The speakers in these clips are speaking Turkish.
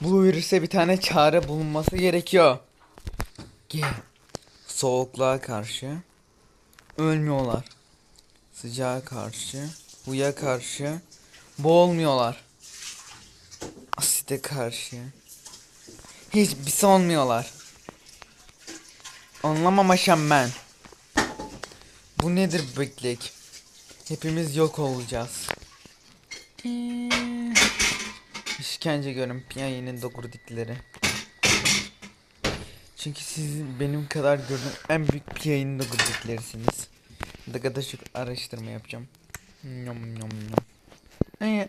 Bu virüse bir tane çare bulunması gerekiyor. G. Soğukluğa karşı ölmüyorlar. Sıcağa karşı, huya karşı boğulmuyorlar. Asite karşı hiçbirisi olmuyorlar. Anlamamışım ben. Bu nedir beklik? Hepimiz yok olacağız. İşkence görün piyaninin dokurdikleri. Çünkü siz benim kadar gördüğüm en büyük piyaninin dokurdiklerisiniz. Çok araştırma yapacağım. Nyom nyom. Ee,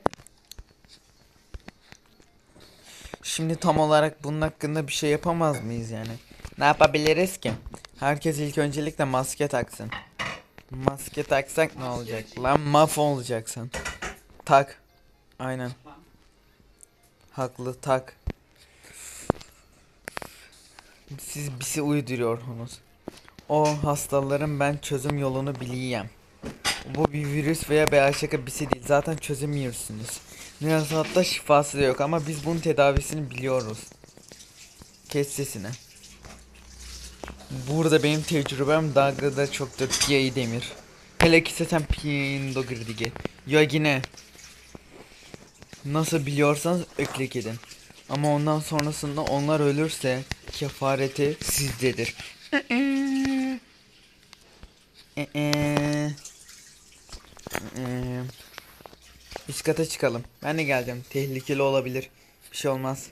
Şimdi tam olarak bunun hakkında bir şey yapamaz mıyız yani? Ne yapabiliriz ki? Herkes ilk öncelikle maske taksın. Maske taksak ne olacak? Lan maf olacaksın. Tak. Aynen. Haklı tak. Siz bizi uyduruyorsunuz. O hastaların ben çözüm yolunu bileyim. Bu bir virüs veya bir şey değil. Zaten çözemiyorsunuz. Hatta şifası da yok ama biz bunun tedavisini biliyoruz. Kes sesini. Burada benim tecrübem daha da çoktur Piyayı Demir. Hele ki sen Piyayın Dogirdige. Ya yine. Nasıl biliyorsanız öklek edin. Ama ondan sonrasında onlar ölürse kefareti sizdedir. Ee, ee, ee. Üst kata çıkalım. Ben de geleceğim. Tehlikeli olabilir. Bir şey olmaz.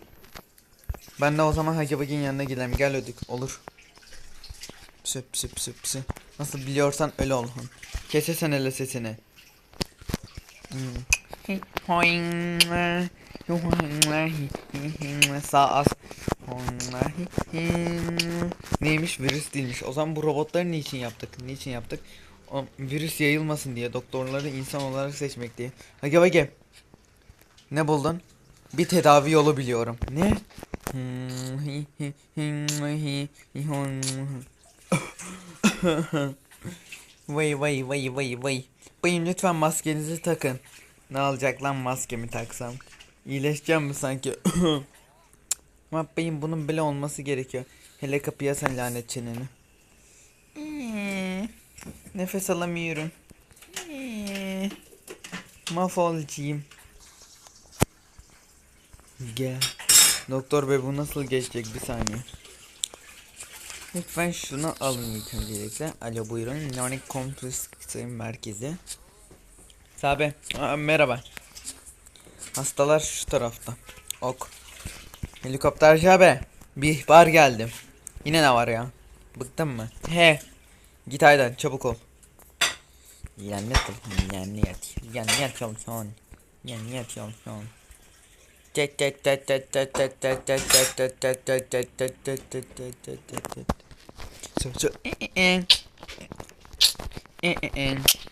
Ben de o zaman Hacı Bagin yanına gidelim. Gel ödük. Olur. Psı psı psı psı. Nasıl biliyorsan öyle ol. Kese sen hele sesini. Hmm. Sağ az. Neymiş virüs değilmiş. O zaman bu robotları niçin yaptık? Niçin yaptık? O virüs yayılmasın diye doktorları insan olarak seçmek diye. Hage hage. Ne buldun? Bir tedavi yolu biliyorum. Ne? vay vay vay vay vay. Bayım lütfen maskenizi takın. Ne alacak lan maskemi taksam? İyileşeceğim mi sanki? Bayım bunun bile olması gerekiyor. Hele kapıya sen lanet çeneni. Nefes alamıyorum. Ee, Mahvolacağım. Gel. Doktor bey bu nasıl geçecek bir saniye. Lütfen şunu alın ilk öncelikle. Alo buyurun. Nonik Kompleks Merkezi. Sabe. Aa, merhaba. Hastalar şu tarafta. Ok. Helikopterci abi. Bir ihbar geldi. Yine ne var ya? Bıktın mı? He. Git haydan çabuk ol. Yani yani yat. Yani yatıyorsun. Yani yatıyorsun.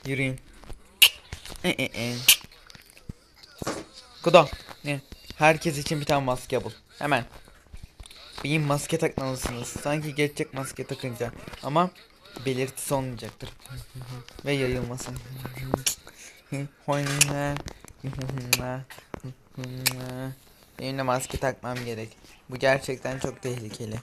Yürüyün. Kudo. Ne? Herkes için bir tane maske bul. Hemen. Benim maske takmalısınız. Sanki geçecek maske takınca. Ama belirtisi olmayacaktır. Ve yayılmasın. Benim de maske takmam gerek. Bu gerçekten çok tehlikeli.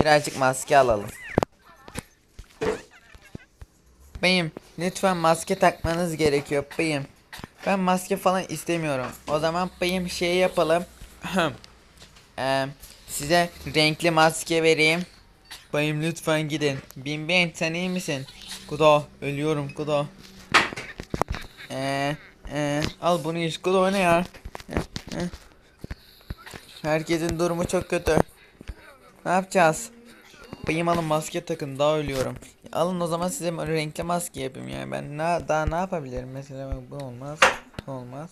Birazcık maske alalım. Beyim, lütfen maske takmanız gerekiyor beyim. Ben maske falan istemiyorum. O zaman beyim şey yapalım. Ee, size renkli maske vereyim. Bayım lütfen gidin. Bin bin sen iyi misin? Kudo ölüyorum Kudo. Ee, ee, al bunu iç Kudo ne ya? Herkesin durumu çok kötü. Ne yapacağız? Bayım alın maske takın daha ölüyorum. Alın o zaman size renkli maske yapayım yani ben ne, daha ne yapabilirim mesela bu olmaz. Bu olmaz.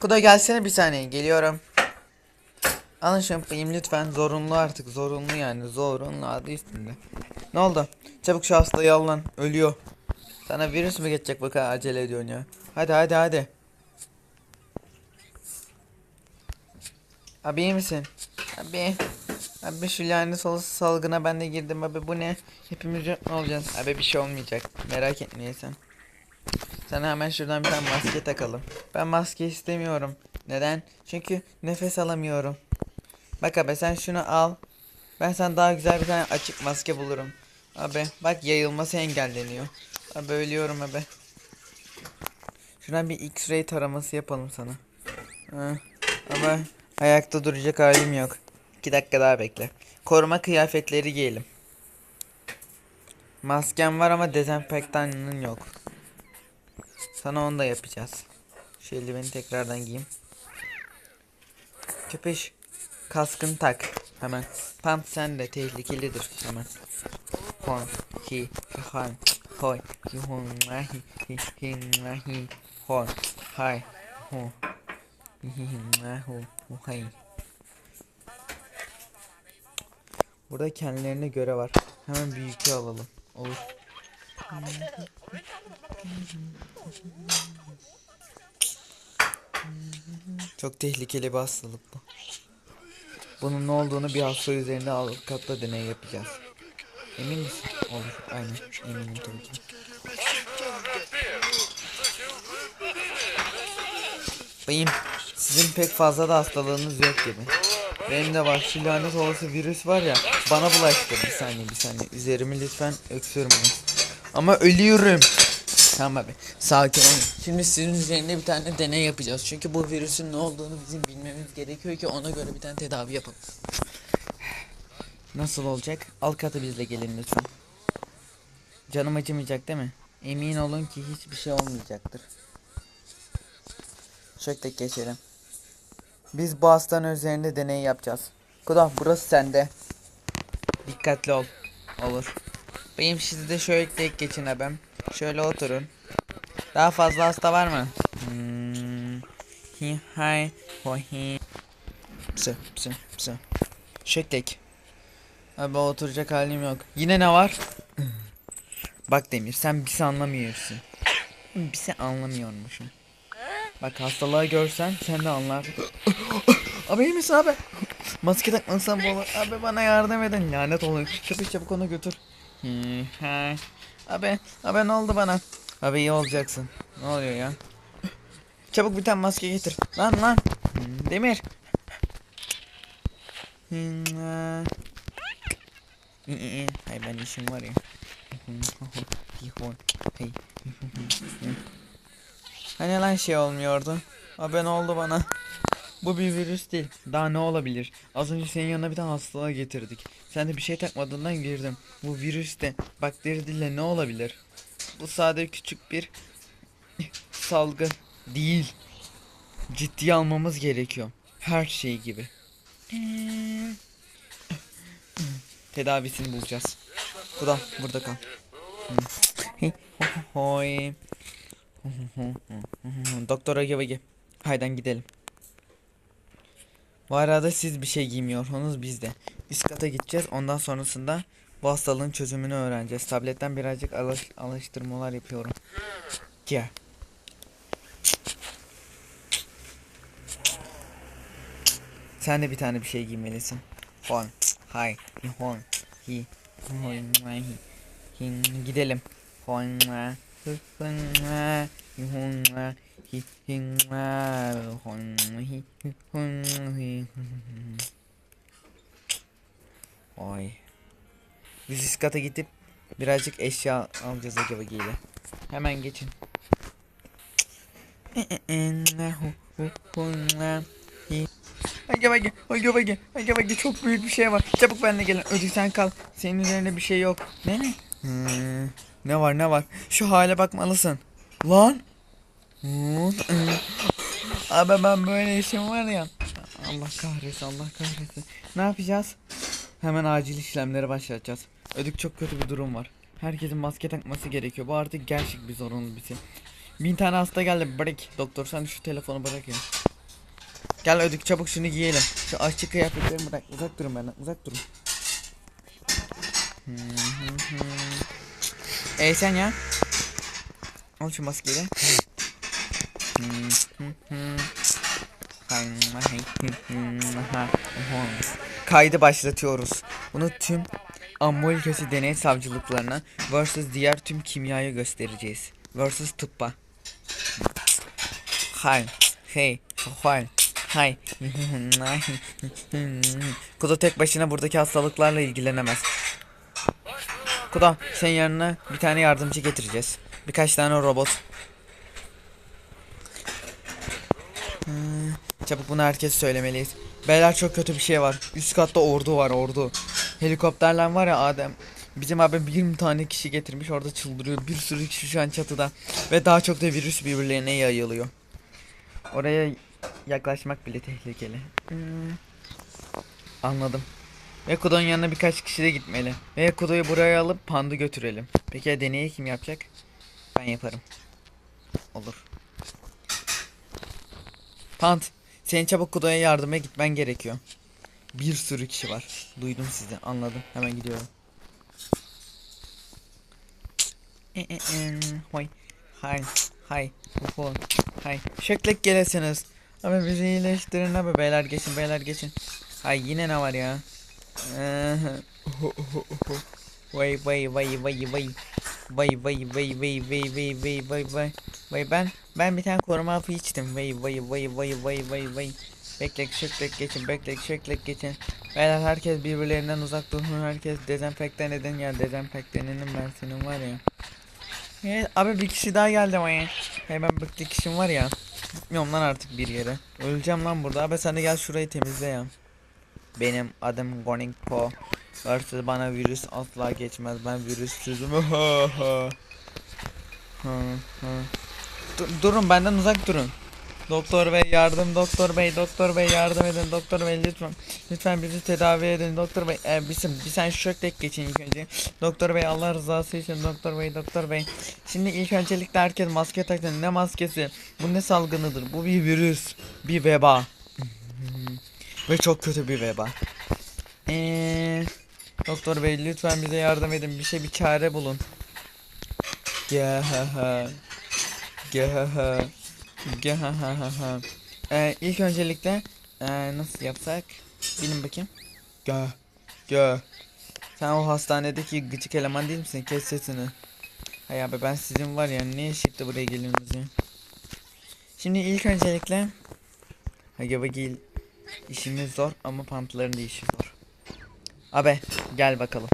Kudo gelsene bir saniye geliyorum. Alın şampanyayım lütfen zorunlu artık zorunlu yani zorunlu adı üstünde. Ne oldu? Çabuk şu hastayı al ölüyor. Sana virüs mü geçecek bu kadar acele ediyorsun ya. Hadi hadi hadi. Abi iyi misin? Abi. Abi şu lanet salgına ben de girdim abi bu ne? Hepimiz yok mu olacağız? Abi bir şey olmayacak. Merak etme sen. Sana hemen şuradan bir tane maske takalım. Ben maske istemiyorum. Neden? Çünkü nefes alamıyorum. Bak abi sen şunu al. Ben sana daha güzel bir tane açık maske bulurum. Abi bak yayılması engelleniyor. Abi ölüyorum abi. Şuradan bir X-ray taraması yapalım sana. Ha. Ama ayakta duracak halim yok. 2 dakika daha bekle. Koruma kıyafetleri giyelim. Maskem var ama dezenfektanın yok. Sana onu da yapacağız. Şu eldiveni tekrardan giyeyim. Köpeş. Kaskını tak. Hemen. Pump sen de tehlikelidir. Hemen. Hon. Hi. Han. Hoy. Hi. Hon. Hi. Hi. Hi. Hi. Hon. Hay. Ho. Hi. Hi. Hi. Hay. Burada kendilerine göre var. Hemen bir yükü alalım. Olur. Çok tehlikeli bir hastalık bu. Bunun ne olduğunu bir hasta üzerinde alıp katla deney yapacağız. Emin misin? Olur. Aynen. Eminim tabii ki. Bayım, sizin pek fazla da hastalığınız yok gibi. Benim de var. Şu lanet olası virüs var ya. Bana bulaştı. Bir saniye bir saniye. Üzerimi lütfen öksürmeyin. Ama ölüyorum. Tamam abi. Sakin olun. Şimdi sizin üzerinde bir tane deney yapacağız. Çünkü bu virüsün ne olduğunu bizim bilmemiz gerekiyor ki ona göre bir tane tedavi yapalım. Nasıl olacak? Al katı bizle gelin lütfen. Canım acımayacak değil mi? Emin olun ki hiçbir şey olmayacaktır. Tek geçelim. Biz bu hastanın üzerinde deney yapacağız. Kuda burası sende. Dikkatli ol. Olur. Benim siz de şöyle tek geçin abim. Şöyle oturun. Daha fazla hasta var mı? Hmm. Hi hay ho hi. Psı. Abi oturacak halim yok. Yine ne var? Bak Demir sen bir şey anlamıyorsun. Bir şey anlamıyormuşum. Bak hastalığı görsen sen de anlar. abi iyi misin abi? Maske takmasan bu olur. Abi bana yardım edin. Lanet oluyor. Çabuk çabuk onu götür. Ha. Abi, abi ne oldu bana? Abi iyi olacaksın. Ne oluyor ya? Çabuk bir tane maske getir. Lan lan. Demir. Hay ben işim var ya. Hey. Hani lan şey olmuyordu? Ne oldu bana? Bu bir virüs değil. Daha ne olabilir? Az önce senin yanına bir tane hastalığa getirdik. Sen de bir şey takmadığından girdim. Bu virüs de bakteri dille ne olabilir? Bu sadece küçük bir salgı değil. Ciddiye almamız gerekiyor. Her şey gibi. Tedavisini bulacağız. Kuda burada kal. Hoy. Doktor Age Vage. Haydan gidelim. Bu arada siz bir şey giymiyorsunuz biz de. Üst kata gideceğiz. Ondan sonrasında bu hastalığın çözümünü öğreneceğiz. Tabletten birazcık alış alıştırmalar yapıyorum. Gel. Sen de bir tane bir şey giymelisin. Hon. Hay. Hon. Hi. Hon. Gidelim. Hon. Oy. Biz üst kata gidip birazcık eşya alacağız Ege Bagi ile. Hemen geçin. Ege Bagi, Ege Bagi, Ege Bagi çok büyük bir şey var. Çabuk benimle gelin. Ödük sen kal. Senin üzerinde bir şey yok. Ne ne? Hmm, ne var ne var? Şu hale bakmalısın. Lan. Hmm, Abi ben böyle işim var ya. Allah kahretsin Allah kahretsin. Ne yapacağız? Hemen acil işlemleri başlatacağız. Ödük çok kötü bir durum var. Herkesin maske takması gerekiyor. Bu artık gerçek bir zorunlu bir şey. Bin tane hasta geldi. Bırak. Doktor sen şu telefonu bırak ya. Gel ödük çabuk şunu giyelim. Şu aşçı kıyafetlerimi bırak. Uzak durun benden. Uzak durun. Ey sen ya. Al şu maskeyi. Kaydı başlatıyoruz. Bunu tüm Ammol kötü deney savcılıklarına versus diğer tüm kimyaya göstereceğiz. Versus tıbba. Hay, hey, hay, hay. Kudo tek başına buradaki hastalıklarla ilgilenemez. Kudo, senin yanına bir tane yardımcı getireceğiz. Birkaç tane robot. Hmm, Çabuk bunu herkes söylemeliyiz. Beyler çok kötü bir şey var. Üst katta ordu var ordu. Helikopterler var ya Adem. Bizim abim 20 tane kişi getirmiş orada çıldırıyor. Bir sürü kişi şu an çatıda. Ve daha çok da virüs birbirlerine yayılıyor. Oraya yaklaşmak bile tehlikeli. Hmm. Anladım. Ve Kudo'nun yanına birkaç kişi de gitmeli. Ve Kudo'yu buraya alıp pandı götürelim. Peki ya deneyi kim yapacak? Ben yaparım. Olur. Pant, senin çabuk Kudo'ya yardıma gitmen gerekiyor. Bir sürü kişi var. Duydum sizi, anladım. Hemen gidiyorum. E, e, e, Hay, hay, hay, uhu, hay. Şeklek gelesiniz. Abi bizi iyileştirin abi. Beyler geçin, beyler geçin. Hay yine ne var ya? Vay vay vay vay vay. Vay vay vay vay vay vay vay vay vay. Vay ben ben bir tane koruma hapı içtim. Vay vay vay vay vay vay vay. Beklek şeklek geçin beklek şeklek geçin. Beyler herkes birbirlerinden uzak durun. Herkes dezenfektan edin ya dezenfektanının senin var ya. Evet, abi bir kişi daha geldi ama ya. Hey ben bıktık kişim var ya. Gitmiyorum lan artık bir yere. Öleceğim lan burada. Abi sen de gel şurayı temizle ya. Benim adım Goning Po. Artık bana virüs asla geçmez. Ben virüssüzüm. Dur- durun benden uzak durun. Doktor bey yardım doktor bey doktor bey yardım edin doktor bey lütfen lütfen bizi tedavi edin doktor bey e, bizim bir sen şok tek geçin ilk önce doktor bey Allah rızası için doktor bey doktor bey şimdi ilk öncelikle herkes maske taksın ne maskesi bu ne salgınıdır bu bir virüs bir veba ve çok kötü bir veba Eee Doktor bey lütfen bize yardım edin. Bir şey bir çare bulun. Gahaha. Gahaha. Gahaha. Ee, ilk öncelikle ee, nasıl yapsak? Bilin bakayım. Gah. Gah. Sen o hastanedeki gıcık eleman değil misin? Kes sesini. Hay abi ben sizin var ya ne eşitle buraya geliyorsunuz. Şimdi ilk öncelikle Hagi Vagi işimiz zor ama pantların da işi zor. Abi gel bakalım.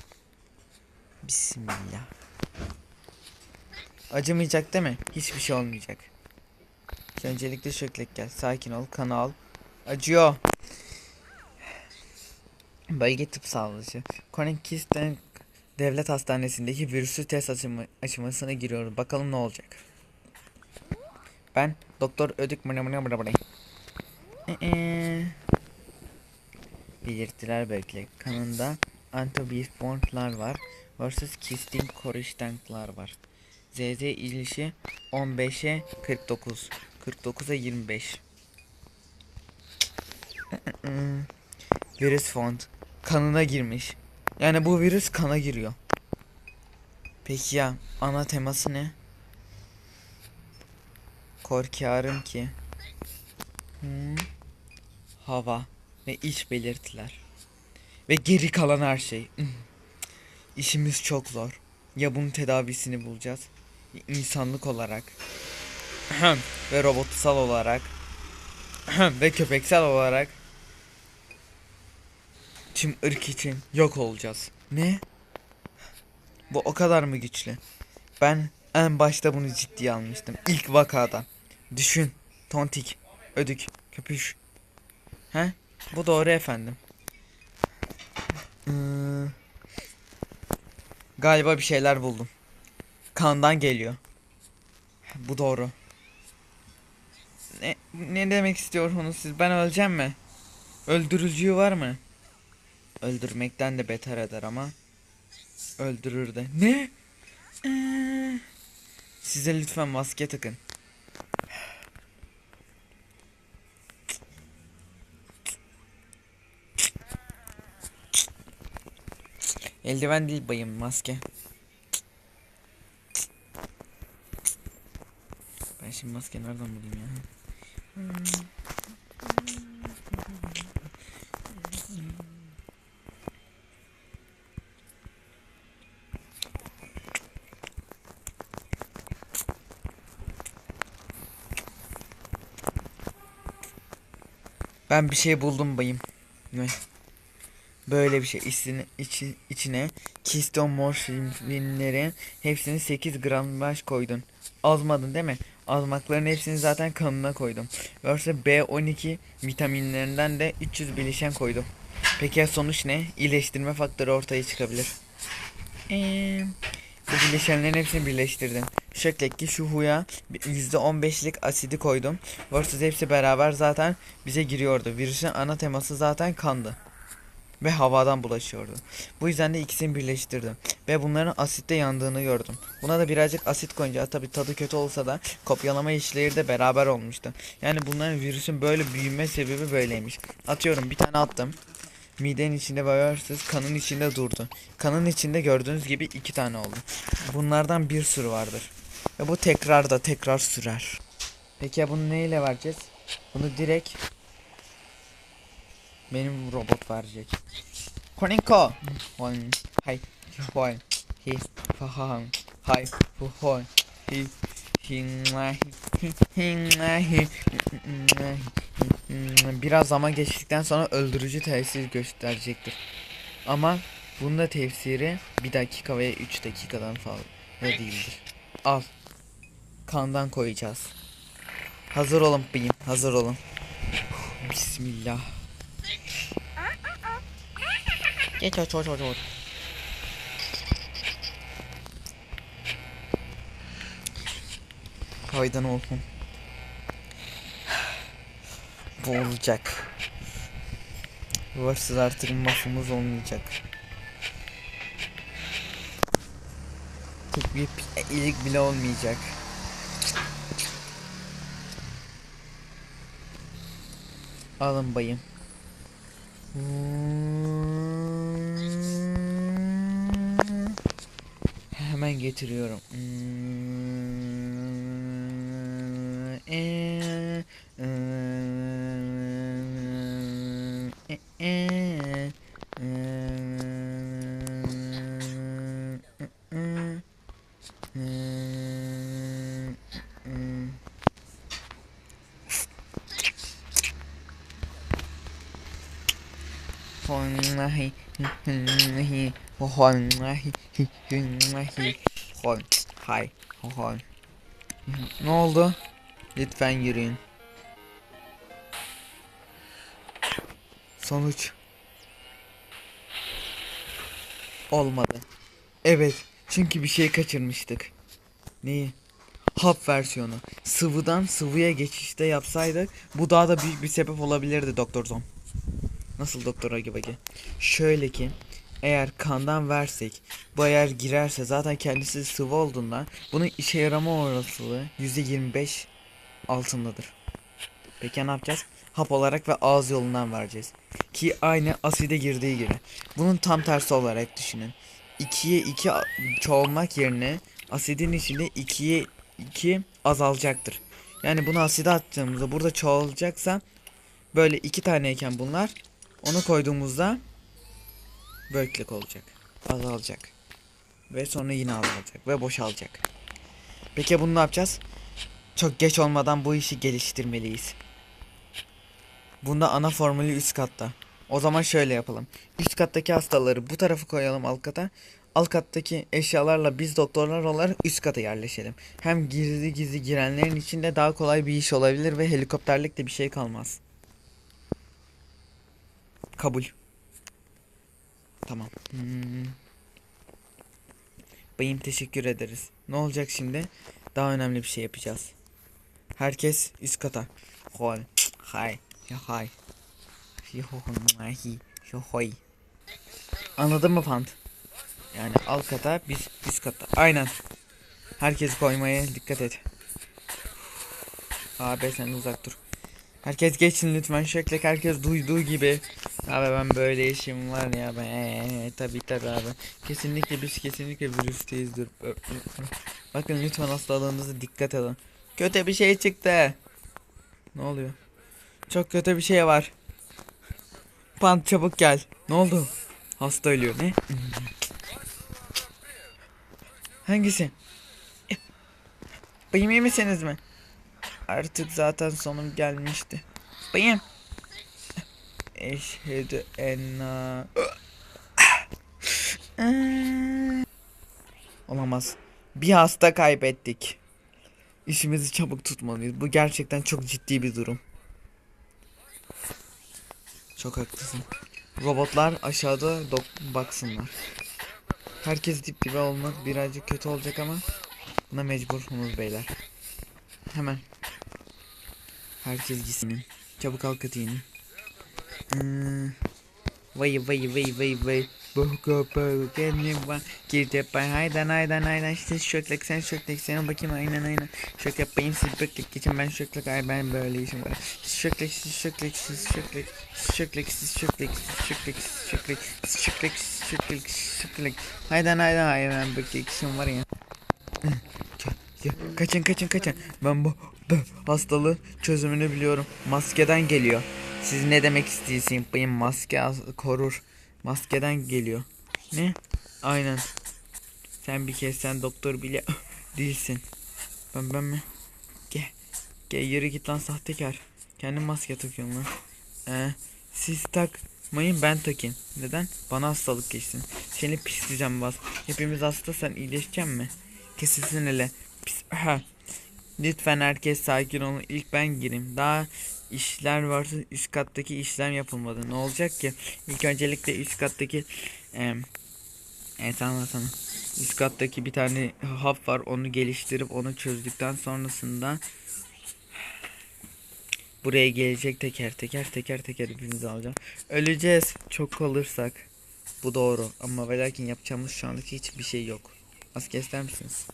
Bismillah. Acımayacak değil mi? Hiçbir şey olmayacak. Öncelikle şöklek gel. Sakin ol. Kanı al. Acıyor. Bölge tıp sağlıcı. Konenkisten devlet hastanesindeki virüsü test aşımı, aşamasına giriyoruz. Bakalım ne olacak. Ben doktor ödük mıra. Ee, belirtiler belki. Kanında antibiotikler var. Versus kistin koriştanklar var. ZZ ilişi 15'e 49. 49'a 25. virüs font kanına girmiş. Yani bu virüs kana giriyor. Peki ya ana teması ne? Korkarım ki. Hmm. Hava ve iç belirtiler. Ve geri kalan her şey. Hmm. İşimiz çok zor. Ya bunun tedavisini bulacağız. insanlık olarak. ve robotsal olarak. ve köpeksel olarak. Tüm ırk için yok olacağız. Ne? Bu o kadar mı güçlü? Ben en başta bunu ciddiye almıştım. İlk vakada. Düşün. Tontik. Ödük. Köpüş. He? Bu doğru efendim. Hmm. Galiba bir şeyler buldum. Kandan geliyor. Bu doğru. Ne, ne demek istiyorsunuz siz? Ben öleceğim mi? Öldürücüyü var mı? Öldürmekten de beter eder ama öldürür de. Ne? Ee, size lütfen maske takın. Eldiven değil bayım maske. Ben şimdi maske nereden bulayım ya? Ben bir şey buldum bayım. Ne? Böyle bir şey içine, içi, içine keystone morfinlerin hepsini 8 gramaj koydun. Azmadın değil mi? Azmakların hepsini zaten kanına koydum. Verse B12 vitaminlerinden de 300 bileşen koydum. Peki ya sonuç ne? İyileştirme faktörü ortaya çıkabilir. Eee bu bileşenlerin hepsini birleştirdim. Şöyle ki şu huya %15'lik asidi koydum. Versus hepsi beraber zaten bize giriyordu. Virüsün ana teması zaten kandı. Ve havadan bulaşıyordu. Bu yüzden de ikisini birleştirdim. Ve bunların asitte yandığını gördüm. Buna da birazcık asit koyunca tabi tadı kötü olsa da kopyalama işleri de beraber olmuştu. Yani bunların virüsün böyle büyüme sebebi böyleymiş. Atıyorum bir tane attım. Midenin içinde versus kanın içinde durdu. Kanın içinde gördüğünüz gibi iki tane oldu. Bunlardan bir sürü vardır. Ve bu tekrar da tekrar sürer. Peki ya bunu neyle vereceğiz? Bunu direkt benim robot verecek. Koniko. Hon. Hay. Hon. Hi. Fahan. Hay. Hon. Hi. Biraz zaman geçtikten sonra öldürücü tesir gösterecektir. Ama bunda tefsiri bir dakika ve 3 dakikadan fazla değildir. Al. Kandan koyacağız. Hazır olun beyim. Hazır olun. Bismillah. Geç oç oç oç oç. Kaydan olsun. Bu olacak. Varsız artık mafımız olmayacak. Tek bir iyilik bile olmayacak. Alın bayım. Hemen Bitiriyorum. Honmahi, honmahi, honmahi, honmahi. Hon Hay Hon Ne oldu? Lütfen yürüyün. Sonuç olmadı. Evet, çünkü bir şey kaçırmıştık. Neyi? Hap versiyonu. Sıvıdan sıvıya geçişte yapsaydık bu daha da büyük bir sebep olabilirdi Doktor Zom. Nasıl Doktor Agibagi? Şöyle ki eğer kandan versek bu eğer girerse zaten kendisi sıvı olduğundan bunun işe yarama olasılığı %25 altındadır. Peki ne yapacağız? Hap olarak ve ağız yolundan vereceğiz. Ki aynı aside girdiği gibi. Bunun tam tersi olarak düşünün. 2'ye 2 çoğalmak yerine asidin içinde 2'ye 2 azalacaktır. Yani bunu aside attığımızda burada çoğalacaksa böyle iki taneyken bunlar onu koyduğumuzda böylelik olacak. Azalacak. Ve sonra yine azalacak ve boşalacak. Peki bunu ne yapacağız? Çok geç olmadan bu işi geliştirmeliyiz. Bunda ana formülü üst katta. O zaman şöyle yapalım. Üst kattaki hastaları bu tarafa koyalım alt kata. Alt kattaki eşyalarla biz doktorlar olarak üst kata yerleşelim. Hem gizli gizli girenlerin içinde daha kolay bir iş olabilir ve helikopterlik de bir şey kalmaz. Kabul. Tamam. Hmm. Bayım teşekkür ederiz. Ne olacak şimdi? Daha önemli bir şey yapacağız. Herkes üst kata. Hol. Hay. Hay. Hoy. Anladın mı Fant? Yani alt kata biz üst kata. Aynen. Herkes koymaya dikkat et. Abi sen uzak dur. Herkes geçsin lütfen şöyle herkes duyduğu gibi. Abi ben böyle işim var ya ben ee, tabi tabi abi. Kesinlikle biz kesinlikle virüsteyizdir. Bakın lütfen hastalığınıza dikkat edin. Kötü bir şey çıktı. Ne oluyor? Çok kötü bir şey var. Pant çabuk gel. Ne oldu? Hasta ölüyor ne? Hangisi? Bayım misiniz mi? Artık zaten sonum gelmişti. Bayım. Eşhedü enna. Olamaz. Bir hasta kaybettik. İşimizi çabuk tutmalıyız. Bu gerçekten çok ciddi bir durum. Çok haklısın. Robotlar aşağıda baksınlar. Herkes dip dibe olmak birazcık kötü olacak ama buna mecbursunuz beyler. Hemen. Herkes gitsin. Çabuk al katini. Hmm. Vay vay vay vay vay. Bu kapı kendim var. Gir yapay haydan haydan haydan. İşte şöklek sen şöklek sen bakayım aynen aynen. Şök yapayım siz beklek geçin ben şöklek ay ben böyle işim var. Şöklek siz şöklek siz şöklek. Şöklek siz şöklek siz şöklek siz şöklek siz şöklek siz şöklek şöklek. Haydan haydan haydan beklek işim var ya. Kaçın kaçın kaçın. Ben bu hastalığı çözümünü biliyorum. Maskeden geliyor. Siz ne demek istiyorsun? Benim maske korur. Maskeden geliyor. Ne? Aynen. Sen bir kez sen doktor bile değilsin. Ben ben mi? Gel. Gel yürü git lan sahtekar. Kendin maske takıyorsun lan. Ee, siz takmayın ben takayım. Neden? Bana hastalık geçsin. Seni pisleyeceğim bas. Hepimiz hasta sen iyileşeceksin mi? Kesilsin hele. Pis. Lütfen herkes sakin olun. İlk ben gireyim. Daha işler varsa üst kattaki işlem yapılmadı. Ne olacak ki? İlk öncelikle üst kattaki em, evet anlatamam. Üst kattaki bir tane hap var. Onu geliştirip onu çözdükten sonrasında buraya gelecek teker teker teker teker hepimizi alacağım. Öleceğiz çok kalırsak. Bu doğru ama ve lakin yapacağımız şu andaki hiçbir şey yok. Maske ister misiniz?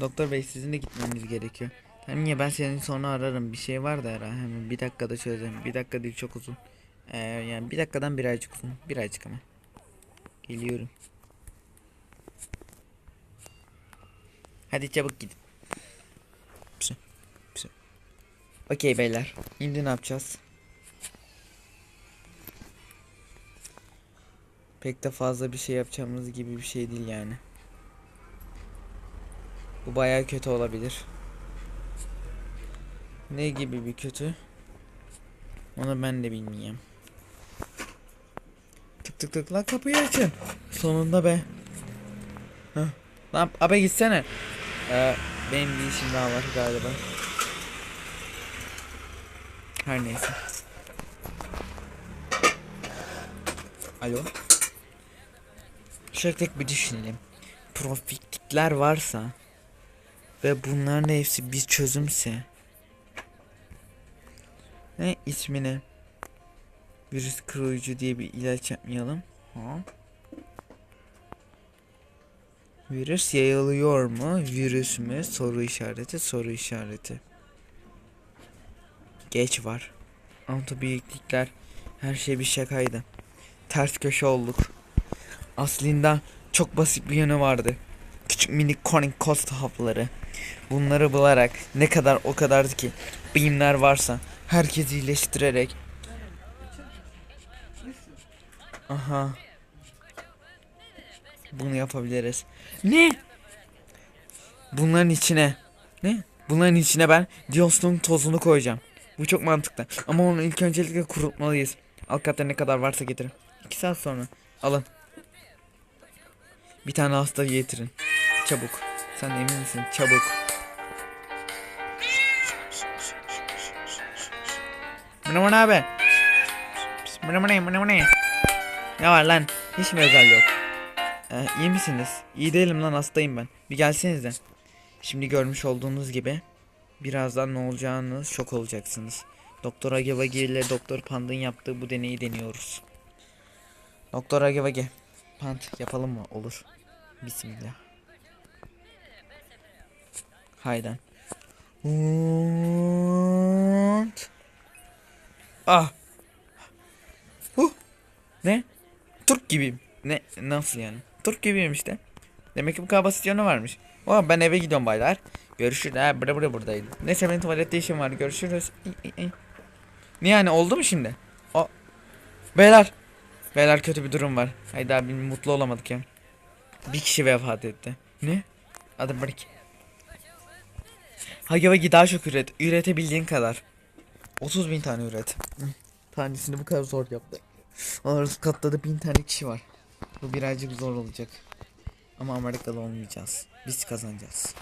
Doktor bey sizin de gitmeniz gerekiyor. Tamam ya ben seni sonra ararım. Bir şey var da ara. Hemen bir dakikada çözelim. Bir dakika değil çok uzun. Ee, yani bir dakikadan bir aycık uzun. Bir aycık ama. Geliyorum. Hadi çabuk gidin. Okey beyler. Şimdi ne yapacağız? Pek de fazla bir şey yapacağımız gibi bir şey değil yani. Bu bayağı kötü olabilir. Ne gibi bir kötü? Onu ben de bilmiyorum. Tık tık tık lan kapıyı açın. Sonunda be. Heh. Lan abi gitsene. Ee, benim bir işim daha var galiba. Her neyse. Alo. Şöyle bir düşünelim. Profitlikler varsa ve bunların hepsi bir çözümse ne ismini virüs koruyucu diye bir ilaç yapmayalım. Ha. Virüs yayılıyor mu? Virüs mü? Soru işareti, soru işareti. Geç var. Antibiyotikler her şey bir şakaydı. Ters köşe olduk. Aslında çok basit bir yönü vardı. Küçük minik Corning Cost hapları. Bunları bularak ne kadar o kadardı ki bilimler varsa herkesi iyileştirerek Aha. Bunu yapabiliriz. Ne? Bunların içine ne? Bunların içine ben Dios'un tozunu koyacağım. Bu çok mantıklı. Ama onu ilk öncelikle kurutmalıyız. Alt katta ne kadar varsa getirin. 2 saat sonra. Alın. Bir tane hasta getirin. Çabuk. Sen emin misin? Çabuk. Mına mına abi. Mına mına mına mına. Ne var lan? Hiç mi özel yok? Ee, iyi misiniz? İyi değilim lan hastayım ben. Bir gelsenize. Şimdi görmüş olduğunuz gibi birazdan ne olacağını şok olacaksınız. Doktor Agevagi ile Doktor Pand'ın yaptığı bu deneyi deniyoruz. Doktor Agevagi. Pand yapalım mı? Olur. Bismillah. Haydan. Und. Ah. Huh. Ne? Türk gibiyim. Ne? Nasıl yani? Türk gibiyim işte. Demek ki bu kadar basit yanı varmış. Oh, ben eve gidiyorum baylar. Görüşürüz. Ha, bura bura buradaydı. Neyse benim tuvalette işim var. Görüşürüz. Ne yani oldu mu şimdi? O. Beyler. Beyler kötü bir durum var. Haydi abi mutlu olamadık ya. Bir kişi vefat etti. Ne? Adı Brick. Hagi Vagi daha çok üret. Üretebildiğin kadar. 30 bin tane üret. Tanesini bu kadar zor yaptı. Arası katladı bin tane kişi var. Bu birazcık zor olacak. Ama Amerikalı olmayacağız. Biz kazanacağız.